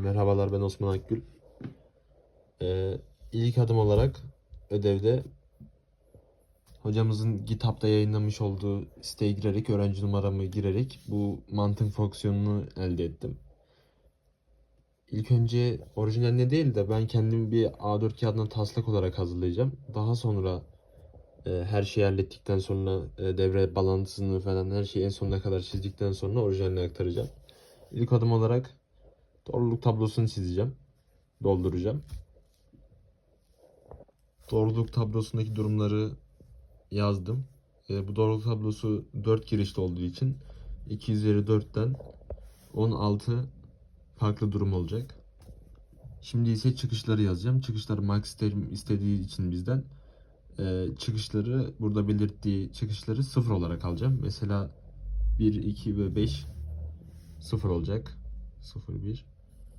Merhabalar ben Osman Akgül. Ee, ilk adım olarak ödevde hocamızın GitHub'da yayınlamış olduğu siteye girerek öğrenci numaramı girerek bu mantık fonksiyonunu elde ettim. İlk önce orijinaline değil de ben kendim bir A4 kağıdına taslak olarak hazırlayacağım. Daha sonra e, her şeyi hallettikten sonra e, devre bağlantısını falan her şeyi en sonuna kadar çizdikten sonra orijinaline aktaracağım. İlk adım olarak doğruluk tablosunu çizeceğim. Dolduracağım. Doğruluk tablosundaki durumları yazdım. E, bu doğruluk tablosu 4 girişli olduğu için 2 üzeri 4'ten 16 farklı durum olacak. Şimdi ise çıkışları yazacağım. Çıkışları max istediği için bizden e, çıkışları burada belirttiği çıkışları sıfır olarak alacağım. Mesela 1, 2 ve 5 sıfır olacak. 0, 1.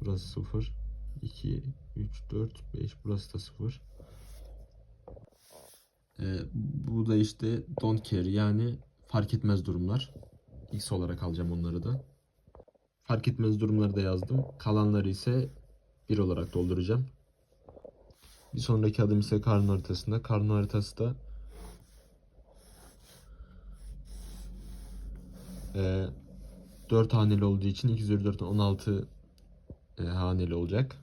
Burası 0. 2, 3, 4, 5. Burası da 0. Ee, bu da işte don't care yani fark etmez durumlar. X olarak alacağım onları da. Fark etmez durumları da yazdım. Kalanları ise 1 olarak dolduracağım. Bir sonraki adım ise karın haritasında. Karın haritası da e, 4 haneli olduğu için 2 üzeri 4'ten 16 e, haneli olacak.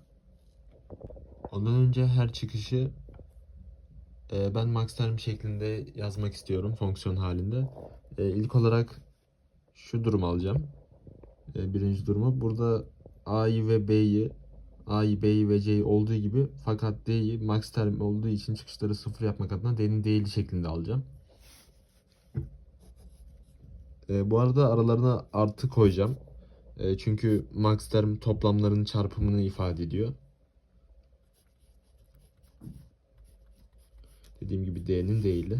Ondan önce her çıkışı e, ben max term şeklinde yazmak istiyorum fonksiyon halinde. E, ilk olarak şu durumu alacağım. E, birinci durumu. Burada A'yı ve B'yi A'yı, B'yi ve C'yi olduğu gibi fakat D'yi max term olduğu için çıkışları sıfır yapmak adına D'nin değili şeklinde alacağım. E, bu arada aralarına artı koyacağım. E, çünkü max term toplamların çarpımını ifade ediyor. Dediğim gibi D'nin değili.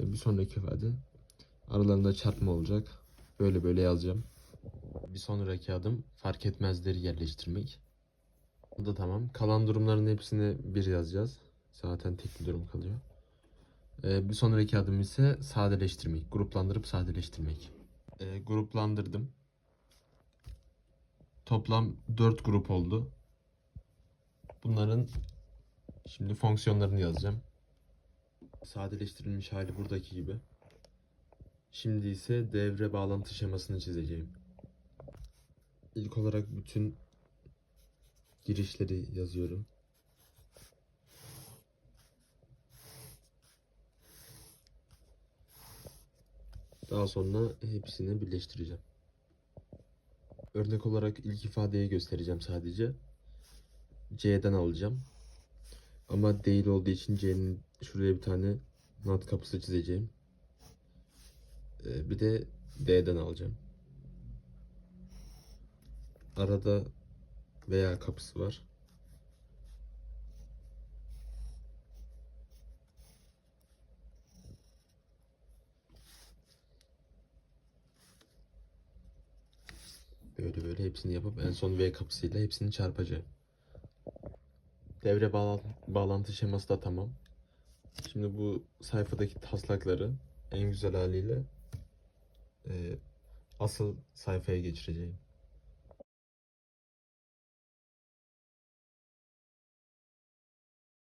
E, bir sonraki ifade aralarında çarpma olacak. Böyle böyle yazacağım. Bir sonraki adım fark etmezleri yerleştirmek. Bu da tamam. Kalan durumların hepsini bir yazacağız. Zaten tek bir durum kalıyor. Ee, bir sonraki adım ise sadeleştirmek. Gruplandırıp sadeleştirmek. Ee, gruplandırdım. Toplam 4 grup oldu. Bunların şimdi fonksiyonlarını yazacağım. Sadeleştirilmiş hali buradaki gibi. Şimdi ise devre bağlantı şemasını çizeceğim. İlk olarak bütün girişleri yazıyorum. Daha sonra hepsini birleştireceğim. Örnek olarak ilk ifadeyi göstereceğim sadece. C'den alacağım. Ama değil olduğu için C'nin şuraya bir tane nat kapısı çizeceğim. Ee, bir de D'den alacağım. Arada veya kapısı var. Böyle böyle hepsini yapıp en son V kapısıyla hepsini çarpacağım. Devre bağlan- bağlantı şeması da tamam. Şimdi bu sayfadaki taslakları en güzel haliyle e, asıl sayfaya geçireceğim.